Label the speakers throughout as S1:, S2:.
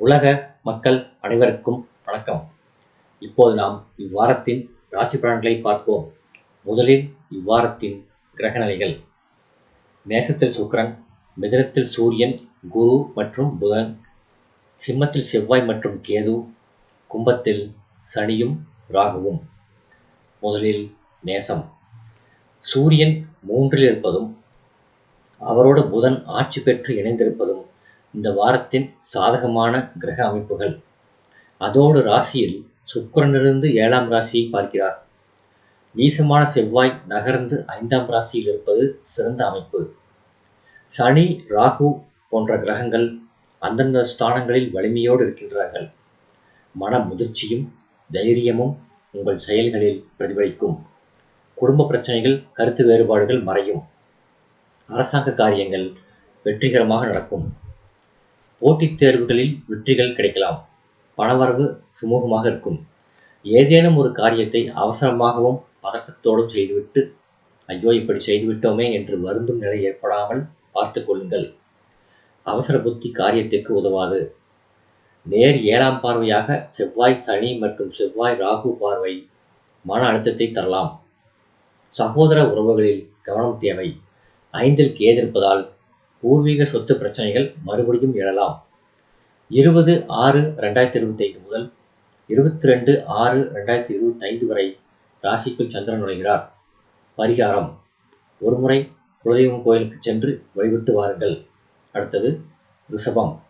S1: உலக மக்கள் அனைவருக்கும் வணக்கம். இப்போது நாம் இவ்வாரத்தின் ராசி பலன்களை பார்ப்போம். முதலில் இவ்வாரத்தின் கிரகநிலைகள். மேசத்தில் சுக்கிரன் மிதனத்தில் சூரியன் குரு மற்றும் புதன் சிம்மத்தில் செவ்வாய் மற்றும் கேது கும்பத்தில் சனியும் ராகுவும். முதலில் மேசம். சூரியன் மூன்றில் இருப்பதும் அவரோடு புதன் ஆட்சி பெற்று இணைந்திருப்பதும் இந்த வாரத்தின் சாதகமான கிரக அமைப்புகள். அதோடு ராசியில் சுக்கரனிலிருந்து ஏழாம் ராசியை பார்க்கிறார். நீசமான செவ்வாய் நகர்ந்து ஐந்தாம் ராசியில் இருப்பது சிறந்த அமைப்பு. சனி ராகு போன்ற கிரகங்கள் அந்தந்த ஸ்தானங்களில் வலிமையோடு இருக்கின்றார்கள். மன முதிர்ச்சியும் தைரியமும் உங்கள் செயல்களில் பிரதிபலிக்கும். குடும்ப பிரச்சனைகள் கருத்து வேறுபாடுகள் மறையும். அரசாங்க காரியங்கள் வெற்றிகரமாக நடக்கும். போட்டித் தேர்வுகளில் வெற்றிகள் கிடைக்கலாம். பணவரவு சுமூகமாக இருக்கும். ஏதேனும் ஒரு காரியத்தை அவசரமாகவும் பதட்டத்தோடும் செய்துவிட்டு ஐயோ இப்படி செய்துவிட்டோமே என்று வருந்தும் நிலை ஏற்படாமல் பார்த்து கொள்ளுங்கள். அவசர புத்தி காரியத்திற்கு உதவாது. நேர் ஏழாம் பார்வையாக செவ்வாய் சனி மற்றும் செவ்வாய் ராகு பார்வை மன அழுத்தத்தை தரலாம். சகோதர உறவுகளில் கவனம் தேவை. ஐந்தில் கேதிருப்பதால் பூர்வீக சொத்து பிரச்சனைகள் மறுபடியும் எழலாம். இருபது ஆறு ரெண்டாயிரத்தி இருபத்தி ஐந்து முதல் இருபத்தி ரெண்டு ஆறு ரெண்டாயிரத்தி இருபத்தி ஐந்து வரை ராசிக்குள் சந்திரன் நுழைகிறார். பரிகாரம். ஒருமுறை குலதெய்வம் கோயிலுக்கு சென்று வழிபட்டு வாருங்கள். அடுத்தது ரிஷபம்.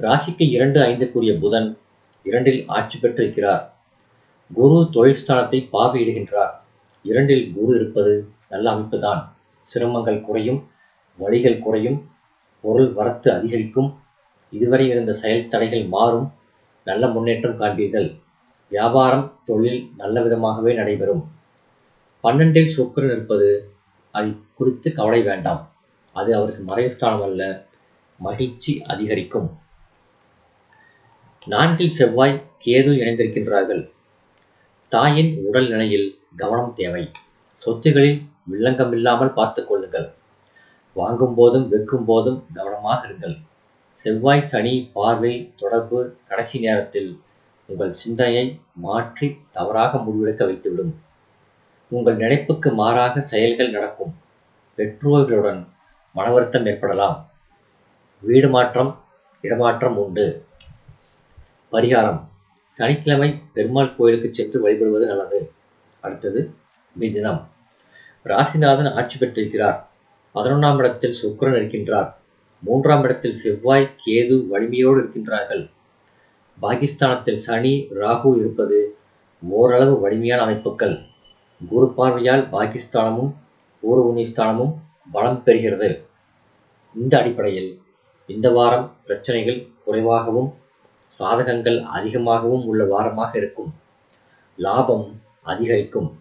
S1: ராசிக்கு இரண்டு ஐந்துக்குரிய புதன் இரண்டில் ஆட்சி பெற்றிருக்கிறார். குரு தொழில் ஸ்தானத்தை பார்வையிடுகின்றார். இரண்டில் குரு இருப்பது நல்ல அமைப்புதான். சிரமங்கள் குறையும். வழிகள் குறையும் பொருள் வரத்து அதிகரிக்கும் இதுவரை இருந்த செயல் தடைகள் மாறும் நல்ல முன்னேற்றம் காண்பீர்கள். வியாபாரம் தொழில் நல்ல விதமாகவே நடைபெறும். பன்னெண்டில் சுக்கரன் இருப்பது அது குறித்து கவலை வேண்டாம். அது அவருக்கு மறைவுஸ்தானம் அல்ல மகிழ்ச்சி அதிகரிக்கும். நான்கில் செவ்வாய் கேது இணைந்திருக்கின்றார்கள். தாயின் உடல் நிலையில் கவனம் தேவை. சொத்துகளில் வில்லங்கம் இல்லாமல் பார்த்து கொள்ளுங்கள். வாங்கும் போதும் விற்கும் போதும் கவனமாக இருங்கள். செவ்வாய் சனி பார்வை தொடர்பு கடைசி நேரத்தில் உங்கள் சிந்தனையை மாற்றி தவறாக முடிவெடுக்க வைத்துவிடும். உங்கள் நினைப்புக்கு மாறாக செயல்கள் நடக்கும். பெற்றோர்களுடன் மனவருத்தம் ஏற்படலாம். வீடு மாற்றம் இடமாற்றம் உண்டு. பரிகாரம். சனிக்கிழமை பெருமாள் கோயிலுக்கு சென்று வழிபடுவது நல்லது. அடுத்தது மிதினம். ராசிநாதன் ஆட்சி பெற்றிருக்கிறார். பதினொன்றாம் இடத்தில் சுக்கரன் இருக்கின்றார். மூன்றாம் இடத்தில் செவ்வாய் கேது வலிமையோடு இருக்கின்றார்கள். பாகிஸ்தானத்தில் சனி ராகு இருப்பது ஓரளவு வலிமையான அமைப்புகள். குரு பார்வையால் பாகிஸ்தானமும் பூர்வனிஸ்தானமும் பலம் பெறுகிறது. இந்த அடிப்படையில் இந்த வாரம் பிரச்சனைகள் குறைவாகவும் சாதகங்கள் அதிகமாகவும் உள்ள வாரமாக இருக்கும். லாபம் அதிகரிக்கும்.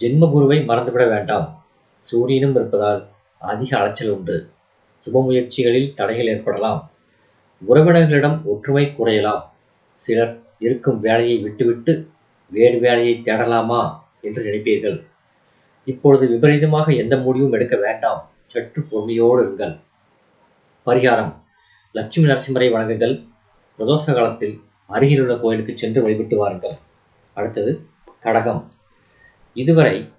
S1: ஜென்மகுருவை மறந்துவிட வேண்டாம். சூரியனும் இருப்பதால் அதிக அலைச்சல் உண்டு. சுப முயற்சிகளில் தடைகள் ஏற்படலாம். உறவினர்களிடம் ஒற்றுமை குறையலாம். சிலர் இருக்கும் வேலையை விட்டுவிட்டு வேறு வேலையை தேடலாமா என்று நினைப்பீர்கள். இப்பொழுது விபரீதமாக எந்த முடிவும் எடுக்க வேண்டாம். சற்று பொறுமையோடு இருங்கள். பரிகாரம். லட்சுமி நரசிம்மரை வணங்குங்கள். பிரதோஷ காலத்தில் அருகிலுள்ள கோயிலுக்கு சென்று வழிபட்டு வாருங்கள். அடுத்தது கடகம். இதுவரை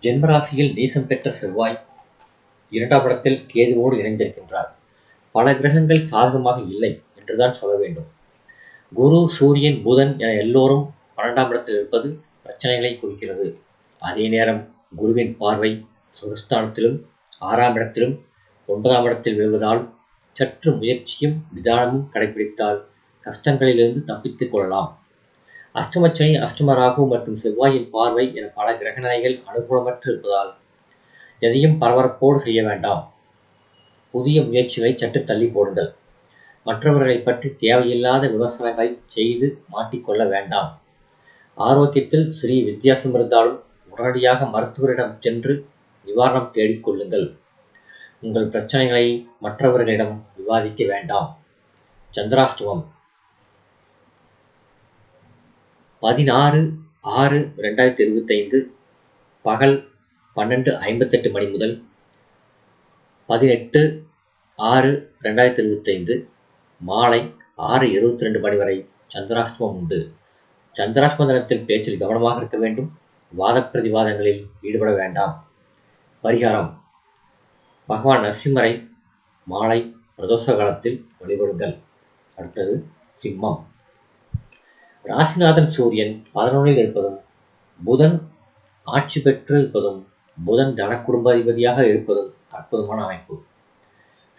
S1: ஜென்மராசியில் நீசம் பெற்ற செவ்வாய் இரண்டாம் இடத்தில் கேதுவோடு இணைந்திருக்கின்றார். பல கிரகங்கள் சாதகமாக இல்லை என்றுதான் சொல்ல வேண்டும். குரு சூரியன் புதன் என எல்லோரும் பன்னெண்டாம் இடத்தில் இருப்பது பிரச்சனைகளை குறிக்கிறது. அதே நேரம் குருவின் பார்வை சுகஸ்தானத்திலும் ஆறாம் இடத்திலும் ஒன்பதாம் இடத்தில் விழுவதால் சற்று முயற்சியும் நிதானமும் கடைபிடித்தால் கஷ்டங்களிலிருந்து தப்பித்துக் கொள்ளலாம். அஷ்டமச்சனி அஷ்டமராகு மற்றும் செவ்வாயின் பார்வை என பல கிரகநிலைகள் அனுகூலமற்று இருப்பதால் எதையும் பரபரப்போடு செய்ய வேண்டாம். புதிய முயற்சிகளை சற்று தள்ளி போடுங்கள். மற்றவர்களை பற்றி தேவையில்லாத விமர்சனங்களை செய்து மாட்டிக்கொள்ள வேண்டாம். ஆரோக்கியத்தில் சிறிய வித்தியாசம் இருந்தாலும் உடனடியாக மருத்துவரிடம் சென்று நிவாரணம் தேடிக்கொள்ளுங்கள் உங்கள் பிரச்சனைகளை மற்றவர்களிடம் விவாதிக்க வேண்டாம். சந்திராஷ்டமம். பதினாறு ஆறு ரெண்டாயிரத்தி இருபத்தைந்து பகல் பன்னெண்டு ஐம்பத்தெட்டு மணி முதல் பதினெட்டு ஆறு ரெண்டாயிரத்தி இருபத்தைந்து மாலை ஆறு இருபத்தி ரெண்டு மணி வரை சந்திராஷ்டமம் உண்டு. சந்திராஷ்டம தினத்தில் பேச்சில் கவனமாக இருக்க வேண்டும். வாத பிரதிவாதங்களில் ஈடுபட வேண்டாம். பரிகாரம். பகவான் நரசிம்மரை மாலை பிரதோஷ காலத்தில் வழிபடுங்கள். அடுத்தது சிம்மம். ராசிநாதன் சூரியன் பதினொன்றில் இருப்பதும் புதன் ஆட்சி பெற்று இருப்பதும் புதன் தனக்குடும்பாதிபதியாக இருப்பதும் அற்புதமான அமைப்பு.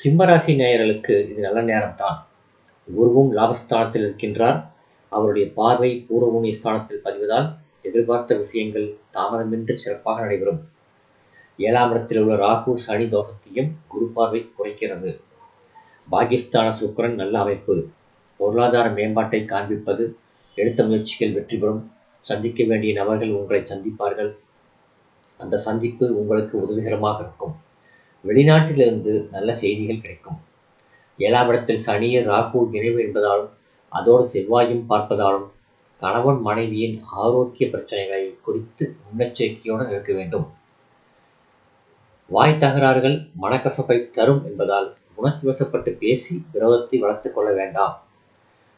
S1: சிம்மராசி நேயர்களுக்கு இது நல்ல நேரம்தான். குருவும் லாபஸ்தானத்தில் இருக்கின்றார். அவருடைய பார்வை பூர்வபூமி ஸ்தானத்தில் பதிவதால் எதிர்பார்த்த விஷயங்கள் தாமதமின்றி சிறப்பாக நடைபெறும். ஏழாம் இடத்தில் உள்ள ராகு சனி தோஷத்தையும் குரு பார்வை குறைக்கிறது. பாகிஸ்தான சுக்கரன் நல்ல அமைப்பு. பொருளாதார மேம்பாட்டை காண்பிப்பது எடுத்த முயற்சிகள் வெற்றி பெறும். சந்திக்க வேண்டிய நபர்கள் உங்களை சந்திப்பார்கள். அந்த சந்திப்பு உங்களுக்கு உதவிகரமாக இருக்கும். வெளிநாட்டிலிருந்து நல்ல செய்திகள் கிடைக்கும். ஏழாம் இடத்தில் சனிய ராகு இணைவு என்பதாலும் அதோடு செவ்வாயும் பார்ப்பதாலும் கணவன் மனைவியின் ஆரோக்கிய பிரச்சனைகளை குறித்து முன்னெச்சரிக்கையுடன் இருக்க வேண்டும். வாய் தகராறுகள் மனக்கசப்பை தரும் என்பதால் உணர்ச்சி வசப்பட்டு பேசி விரோதத்தை வளர்த்துக் கொள்ள வேண்டாம்.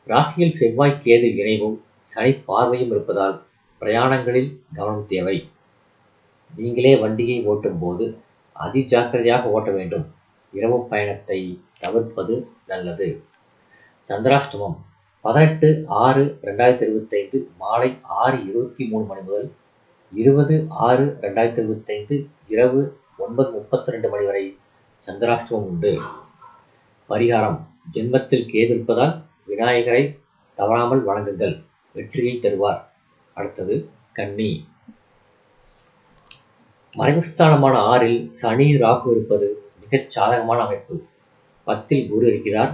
S1: ராசியில் செவ்வாய் கேது இணைவும் சனி பார்வையும் இருப்பதால் பிரயாணங்களில் கவனம் தேவை. நீங்களே வண்டியை ஓட்டும் போது ஓட்ட வேண்டும். இரவு பயணத்தை தவிர்ப்பது நல்லது. சந்திராஷ்டமம். பதினெட்டு ஆறு ரெண்டாயிரத்தி இருபத்தைந்து மாலை ஆறு இருபத்தி மூணு மணி முதல் இருபது ஆறு ரெண்டாயிரத்தி இருபத்தைந்து இரவு ஒன்பது முப்பத்தி ரெண்டு மணி வரை சந்திராஷ்டமம் உண்டு. பரிகாரம். ஜென்மத்தில் கேதிருப்பதால் விநாயகரை தவறாமல் வணங்குங்கள். வெற்றியை தருவார். அடுத்தது கன்னி. மறைவுஸ்தானமான ஆறில் சனி ராகு இருப்பது மிகச் சாதகமான அமைப்பு. பத்தில் குரு இருக்கிறார்.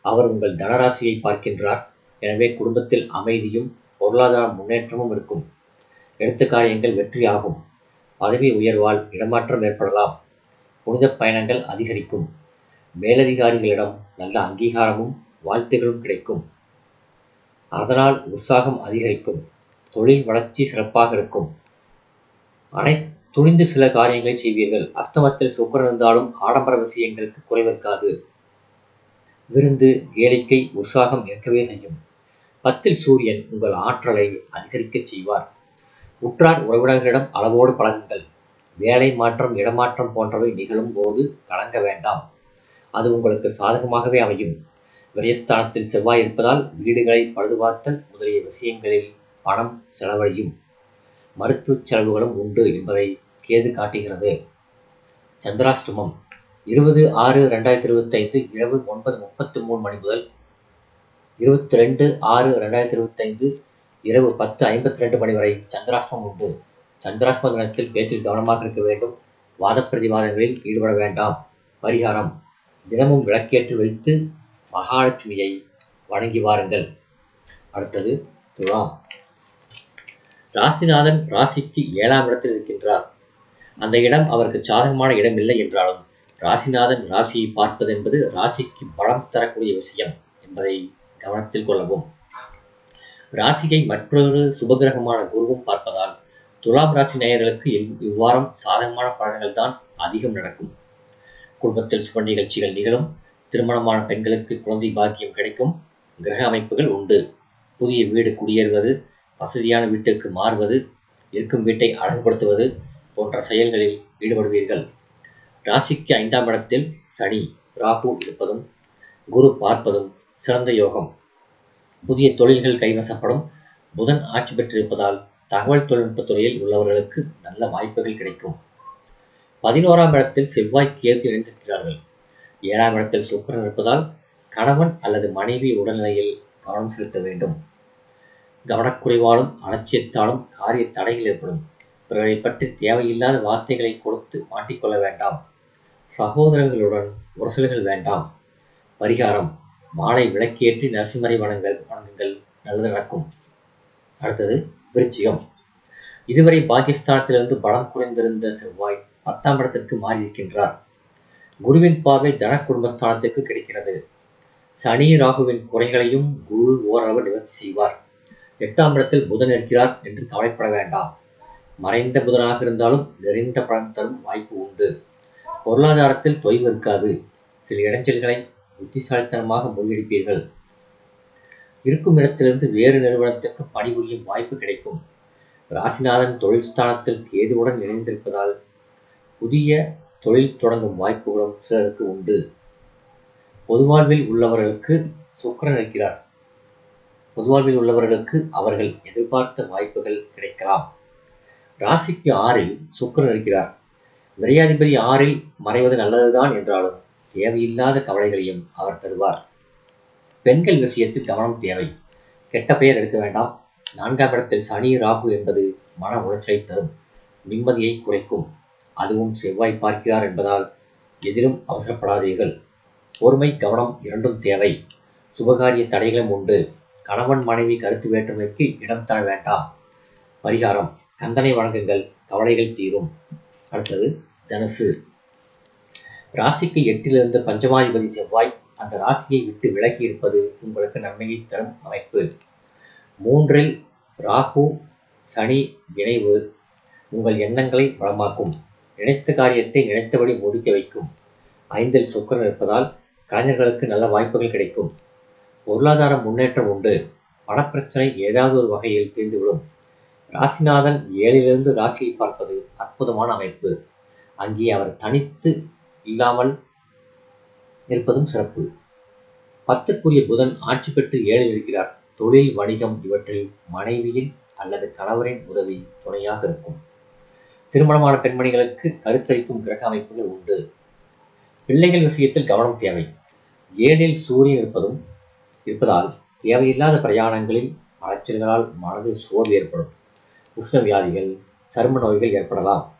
S1: அவர் உங்கள் தனராசியை பார்க்கின்றார். எனவே குடும்பத்தில் அமைதியும் பொருளாதார முன்னேற்றமும் இருக்கும். எடுத்த காரியங்கள் வெற்றியாகும். பதவி உயர்வால் இடமாற்றம் ஏற்படலாம். புனித பயணங்கள் அதிகரிக்கும். மேலதிகாரிகளிடம் நல்ல அங்கீகாரமும் வாழ்த்துகளும் கிடைக்கும். அதனால் உற்சாகம் அதிகரிக்கும். தொழில் வளர்ச்சி சிறப்பாக இருக்கும். அனை துணிந்து சில காரியங்களை செய்வீர்கள். அஸ்தமத்தில் சுக்கரன் இருந்தாலும் ஆடம்பர விஷயங்களுக்கு குறைவிருக்காது. விருந்து கேளிக்கை உற்சாகம் இருக்கவே செய்யும். பத்தில் சூரியன் உங்கள் ஆற்றலை அதிகரிக்கச் செய்வார். உற்றார் உறவினர்களிடம் அளவோடு பழகுங்கள். வேலை மாற்றம் இடமாற்றம் போன்றவை நிகழும் போது கலங்க வேண்டாம். அது உங்களுக்கு சாதகமாகவே அமையும். விரயஸ்தானத்தில் செவ்வாய் இருப்பதால் வீடுகளை பழுதுபார்த்தல் முதலிய விஷயங்களில் பணம் செலவழியும். மருத்துவ செலவுகளும் உண்டு என்பதை கேது காட்டுகிறது. சந்திராஷ்டமம் இருபது ஆறு ரெண்டாயிரத்தி இருபத்தைந்து இரவு ஒன்பது முப்பத்தி மூணு மணி முதல் இருபத்தி ரெண்டு ஆறு ரெண்டாயிரத்தி இருபத்தைந்து இரவு பத்து ஐம்பத்தி ரெண்டு மணி வரை சந்திராஷ்டமம் உண்டு. சந்திராஷ்டம தினத்தில் பேச்சில் கவனமாக இருக்க வேண்டும். வாத பிரதிவாதங்களில் ஈடுபட வேண்டாம். பரிகாரம் தினமும் விளக்கேற்று வைத்து மகாலட்சுமியை வணங்கி வாருங்கள். அடுத்தது துலாம். ராசிநாதன் ராசிக்கு ஏழாம் இடத்தில் இருக்கின்றார். அந்த இடம் அவருக்கு சாதகமான இடம் இல்லை என்றாலும் ராசிநாதன் ராசியை பார்ப்பது என்பது ராசிக்கு பலம் தரக்கூடிய விஷயம் என்பதை கவனத்தில் கொள்ளவும். ராசியை மற்றொரு சுபகிரகமான குருவும் பார்ப்பதால் துலாம் ராசி நேயர்களுக்கு இவ்வாரம் சாதகமான பலன்கள் தான் அதிகம் நடக்கும். குடும்பத்தில் சுப நிகழ்ச்சிகள் நிகழும் திருமணமான பெண்களுக்கு குழந்தை பாக்கியம் கிடைக்கும் கிரக அமைப்புகள் உண்டு. புதிய வீடு குடியேறுவது வசதியான வீட்டுக்கு மாறுவது இருக்கும் வீட்டை அழகுபடுத்துவது போன்ற செயல்களில் ஈடுபடுவீர்கள். ராசிக்கு ஐந்தாம் இடத்தில் சனி ராகு இருப்பதும் குரு பார்ப்பதும் சிறந்த யோகம். புதிய தொழில்கள் கைவசப்படும். புதன் ஆட்சி பெற்றிருப்பதால் தகவல் தொழில்நுட்பத் துறையில் உள்ளவர்களுக்கு நல்ல வாய்ப்புகள் கிடைக்கும். பதினோராம் இடத்தில் செவ்வாய் கேது இணைந்திருக்கிறார்கள். ஏழாம் இடத்தில் சுக்கிரன் இருப்பதால் கணவன் அல்லது மனைவி உடல்நிலையில் கவனம் செலுத்த வேண்டும். கவனக்குறைவாலும் அலட்சியத்தாலும் காரிய தடைகள் ஏற்படும். பிறரை பற்றி தேவையில்லாத வார்த்தைகளை கொடுத்து மாட்டிக்கொள்ள வேண்டாம். சகோதரர்களுடன் உரசல்கள் வேண்டாம். பரிகாரம் மாலை விளக்கேற்றி நரசிம்மரை வணங்கள் வணங்குங்கள். நல்லது நடக்கும். அடுத்தது விருச்சிகம். இதுவரை பாகிஸ்தானத்திலிருந்து பலம் குறைந்திருந்த செவ்வாய் பத்தாம் இடத்திற்கு மாறியிருக்கின்றார். குருவின் பார்வை தன குடும்பஸ்தானத்திற்கு கிடைக்கிறது. சனி ராகுவின் குறைகளையும் குரு ஓரளவு நிவர்த்தி செய்வார். எட்டாம் இடத்தில் புதன் இருக்கிறார் என்று கவலைப்பட வேண்டாம். மறைந்த புதனாக இருந்தாலும் நிறைந்த பலன் தரும் வாய்ப்பு உண்டு. பொருளாதாரத்தில் தொய்வு இருக்காது. சில இடைஞ்சல்களை புத்திசாலித்தனமாக முறியடிப்பீர்கள். இருக்கும் இடத்திலிருந்து வேறு நிறுவனத்திற்கு பணிபுரியும் வாய்ப்பு கிடைக்கும். ராசிநாதன் தொழில் ஸ்தானத்தில் கேதுவுடன் இணைந்திருப்பதால் புதிய தொழில் தொடங்கும் வாய்ப்புகளும் சிலருக்கு உண்டு. பொதுவாழ்வில் உள்ளவர்களுக்கு சுக்கரன் இருக்கிறார். பொதுவாழ்வில் உள்ளவர்களுக்கு அவர்கள் எதிர்பார்த்த வாய்ப்புகள் கிடைக்கலாம். ராசிக்கு ஆறில் சுக்கரன் இருக்கிறார். விரையாதிபதி ஆறில் மறைவது நல்லதுதான் என்றாலும் தேவையில்லாத கவலைகளையும் அவர் தருவார். பெண்கள் விஷயத்தில் கவனம் தேவை. கெட்ட பெயர் எடுக்க வேண்டாம். நான்காம் இடத்தில் சனி ராகு என்பது மன உளைச்சலை தரும். நிம்மதியை குறைக்கும். அதுவும் செவ்வாய் பார்க்கிறார் என்பதால் எதிலும் அவசரப்படாதீர்கள். பொறுமை கவனம் இரண்டும் தேவை. சுபகாரிய தடைகளும் உண்டு. கணவன் மனைவி கருத்து வேற்றுமைக்கு இடம் தர வேண்டாம். பரிகாரம். கந்தனை வழங்குங்கள் கவலைகள் தீரும். அடுத்தது தனுசு. ராசிக்கு எட்டிலிருந்து பஞ்சமாதிபதி செவ்வாய் அந்த ராசியை விட்டு விலகி இருப்பது உங்களுக்கு நன்மையை தரும் அமைப்பு. மூன்றில் ராகு சனி இணைவு உங்கள் எண்ணங்களை வளமாக்கும். நினைத்த காரியத்தை நினைத்தபடி முடிக்க வைக்கும். ஐந்தில் சுக்கரன் இருப்பதால் கலைஞர்களுக்கு நல்ல வாய்ப்புகள் கிடைக்கும். பொருளாதார முன்னேற்றம் உண்டு. பணப்பிரச்சனை ஏதாவது ஒரு வகையில் தீர்ந்துவிடும். ராசிநாதன் ஏழிலிருந்து ராசியை பார்ப்பது அற்புதமான அமைப்பு. அங்கே அவர் தனித்து இல்லாமல் இருப்பதும் சிறப்பு. பத்துக்குரிய புதன் ஆட்சி பெற்று ஏழில் இருக்கிறார். தொழில் வணிகம் இவற்றில் மனைவியின் அல்லது கணவரின் உதவி துணையாக இருக்கும். திருமணமான பெண்மணிகளுக்கு கருத்தரிக்கும் கிரக அமைப்புகள் உண்டு. பிள்ளைகள் விஷயத்தில் கவனம் தேவை. ஏழில் சூரியன் இருப்பதும் இருப்பதால் தேவையில்லாத பிரயாணங்களில் அலைச்சல்களால் மனதில் சோர்வு ஏற்படும். உஷ்ண வியாதிகள் சரும நோய்கள் ஏற்படலாம்.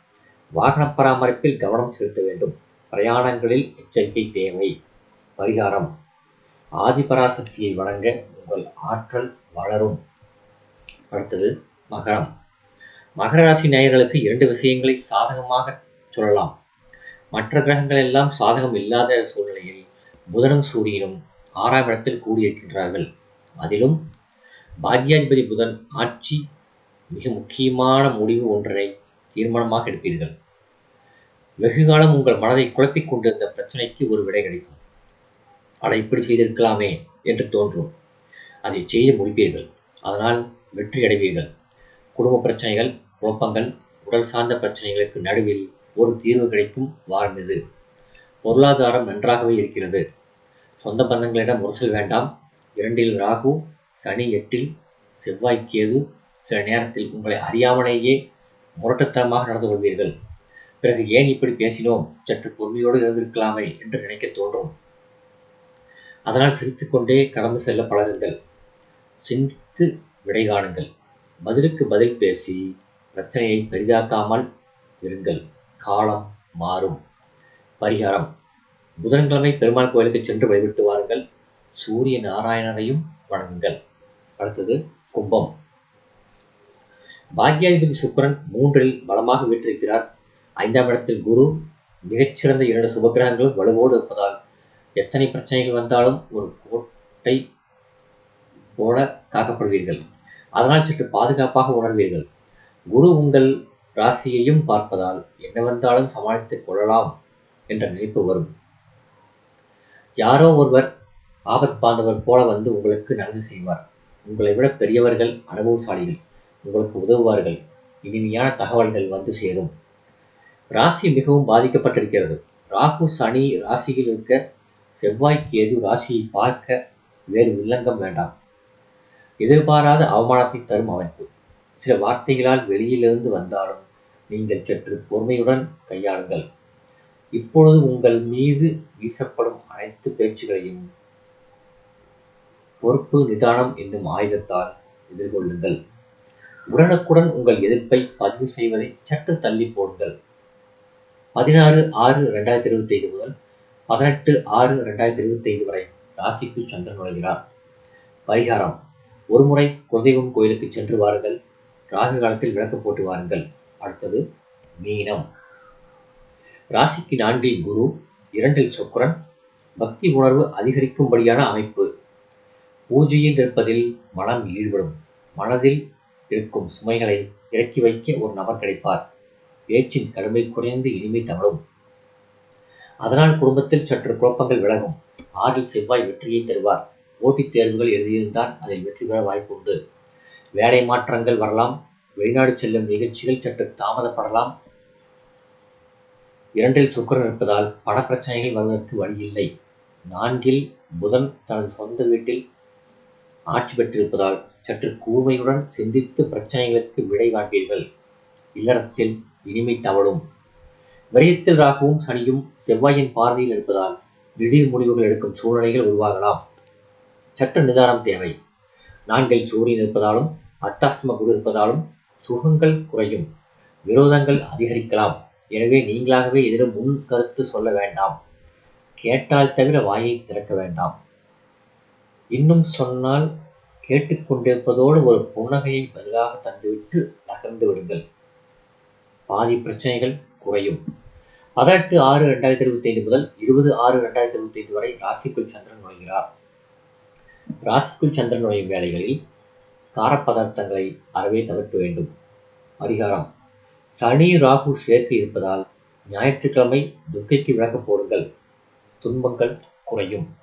S1: வாகன பராமரிப்பில் கவனம் செலுத்த வேண்டும். பிரயாணங்களில் எச்சரிக்கை தேவை. பரிகாரம். ஆதிபராசக்தியை வணங்க உங்கள் ஆற்றல் வளரும். அடுத்தது மகரம். மகர ராசி நேயர்களுக்கு இரண்டு விஷயங்களை சாதகமாக சொல்லலாம். மற்ற கிரகங்கள் எல்லாம் சாதகம் இல்லாத சூழ்நிலையில் புதனும் சூரியனும் ஆறாம் இடத்தில் கூடியிருக்கின்றார்கள். அதிலும் பாக்யாதிபதி புதன் ஆட்சி மிக முக்கியமான முடிவு ஒன்றை தீர்மானமாக எடுப்பீர்கள். வெகுகாலம் உங்கள் மனதை குழப்பிக் கொண்டிருந்த பிரச்சனைக்கு ஒரு விடை கிடைக்கும். அதை இப்படி செய்திருக்கலாமே என்று தோன்றும். அதை செய்து முடிப்பீர்கள். அதனால் வெற்றி அடைவீர்கள். குடும்ப பிரச்சனைகள் குழப்பங்கள் உடல் சார்ந்த பிரச்சனைகளுக்கு நடுவில் ஒரு தீர்வு கிடைக்கும் வாரம் இது. பொருளாதாரம் நன்றாகவே இருக்கிறது. சொந்த பந்தங்களிடம் முரசல் வேண்டாம். இரண்டில் ராகு சனி எட்டில் செவ்வாய் கேது சில நேரத்தில் உங்களை அறியாமலேயே முரட்டுத்தனமாக நடந்து கொள்வீர்கள். பிறகு ஏன் இப்படி பேசினோம்? சற்று பொறுமையோடு இருந்திருக்கலாமே என்று நினைக்க தோன்றும். அதனால் சிரித்துக்கொண்டே கடந்து செல்ல பழகுங்கள். சிந்தித்து விடை காணுங்கள். பதிலுக்கு பதில் பேசி பிரச்சனையை பெரிதாக்காமல் இருங்கள். காலம் மாறும். பரிகாரம். புதன்கிழமை பெருமாள் கோயிலுக்கு சென்று வழிபட்டு வாருங்கள். சூரிய நாராயணனையும் வணங்குங்கள். அடுத்தது கும்பம். பாக்யாதிபதி சுக்கரன் மூன்றில் பலமாக வீற்றிருக்கிறார். ஐந்தாம் இடத்தில் குரு மிகச்சிறந்த இரண்டு சுபகிரகங்களும் வலுவோடு இருப்பதால் எத்தனை பிரச்சனைகள் வந்தாலும் ஒரு கோட்டை போல காக்கப்படுவீர்கள். அதனால் சற்று பாதுகாப்பாக உணர்வீர்கள். குரு உங்கள் ராசியையும் பார்ப்பதால் என்ன வந்தாலும் சமாளித்துக் கொள்ளலாம் என்ற நினைப்பு வரும். யாரோ ஒருவர் ஆபத் பாந்தவர் போல வந்து உங்களுக்கு நல்லது செய்வார். உங்களை விட பெரியவர்கள் அனுபவசாலிகள். உங்களுக்கு உதவுவார்கள். இனிமையான தகவல்கள் வந்து சேரும். ராசி மிகவும் பாதிக்கப்பட்டிருக்கிறது. ராகு சனி ராசியில் இருக்க செவ்வாய்க்கு எது ராசியை பார்க்க வேறு வில்லங்கம் வேண்டாம். எதிர்பாராத அவமானத்தை தரும் அமைப்பு. சில வார்த்தைகளால் வெளியிலிருந்து வந்தாலும் நீங்கள் சற்று பொறுமையுடன் கையாளுங்கள். இப்பொழுது உங்கள் மீது வீசப்படும் அனைத்து பேச்சுகளையும் பொறுப்பு நிதானம் என்னும் ஆயுதத்தால் எதிர்கொள்ளுங்கள். உடனுக்குடன் உங்கள் எதிர்ப்பை பதிவு செய்வதை சற்று தள்ளி போடுங்கள். பதினாறு ஆறு ரெண்டாயிரத்தி இருபத்தி ஐந்து முதல் பதினெட்டு ஆறு ரெண்டாயிரத்தி இருபத்தி ஐந்து வரை ராசிக்கு சந்திரன் நுழைகிறார். பரிகாரம். ஒருமுறை குலதெய்வம் கோயிலுக்கு சென்று வாருங்கள். ராகு காலத்தில் விளக்கு போட்டு வாருங்கள். அடுத்தது மீனம். ராசிக்கு நான்கில் குரு இரண்டில் சுக்கரன். பக்தி உணர்வு அதிகரிக்கும்படியான அமைப்பு. பூஜையில் இருப்பதில் மனம் ஈடுபடும். மனதில் இருக்கும் சுமைகளை இறக்கி வைக்க ஒரு நபர் கிடைப்பார். பேச்சின் கடுமை குறைந்து இனிமை தமிழும் அதனால் குடும்பத்தில் சற்று குழப்பங்கள் விலகும். ஆறில் செவ்வாய் வெற்றியை தருவார். போட்டித் தேர்வுகள் எழுதியிருந்தால் அதில் வெற்றி பெற வாய்ப்பு உண்டு. வேலை மாற்றங்கள் வரலாம். வெளிநாடு செல்லும் நிகழ்ச்சிகள் சற்று தாமதப்படலாம். இரண்டில் சுக்கரன் இருப்பதால் பணப்பிரச்சனைகள் வருவதற்கு வழியில்லை நான்கில் புதன் தனது சொந்த வீட்டில் ஆட்சி பெற்றிருப்பதால் சற்று கூர்மையுடன் சிந்தித்து பிரச்சனைகளுக்கு விடை காண்பீர்கள். இல்லறத்தில் இனிமை தவழும். விரயத்தில் ராகுவும் சனியும் செவ்வாயின் பார்வையில் இருப்பதால் திடீர் முடிவுகள் எடுக்கும் சூழ்நிலைகள் உருவாகலாம். சற்று நிதானம் தேவை. நான்கில் சூரியன் இருப்பதாலும் அர்த்தாஷ்டம குரு இருப்பதாலும் சுகங்கள் குறையும். விரோதங்கள் அதிகரிக்கலாம். எனவே நீங்களாகவே எதிரும் முன் கருத்து சொல்ல வேண்டாம். கேட்டால் தவிர வாயை திறக்க வேண்டாம். இன்னும் சொன்னால் கேட்டுக்கொண்டிருப்பதோடு ஒரு புன்னகையை பதிலாக தந்துவிட்டு நகர்ந்து விடுங்கள். பாதி பிரச்சனைகள் குறையும். பதினெட்டு ஆறு ரெண்டாயிரத்தி இருபத்தி ஐந்து முதல் இருபது ஆறு ரெண்டாயிரத்தி இருபத்தி ஐந்து வரை ராசிக்குள் சந்திரன் நுழைகிறார். ராசிக்குள் சந்திரன் நுழையும் வேலைகளில் காரப்பதார்த்தங்களை அறவே தவிர்க்க வேண்டும். பரிகாரம். சனி ராகு சேர்க்கை இருப்பதால் ஞாயிற்றுக்கிழமை துர்க்கைக்கு விலக போடுங்கள். துன்பங்கள் குறையும்.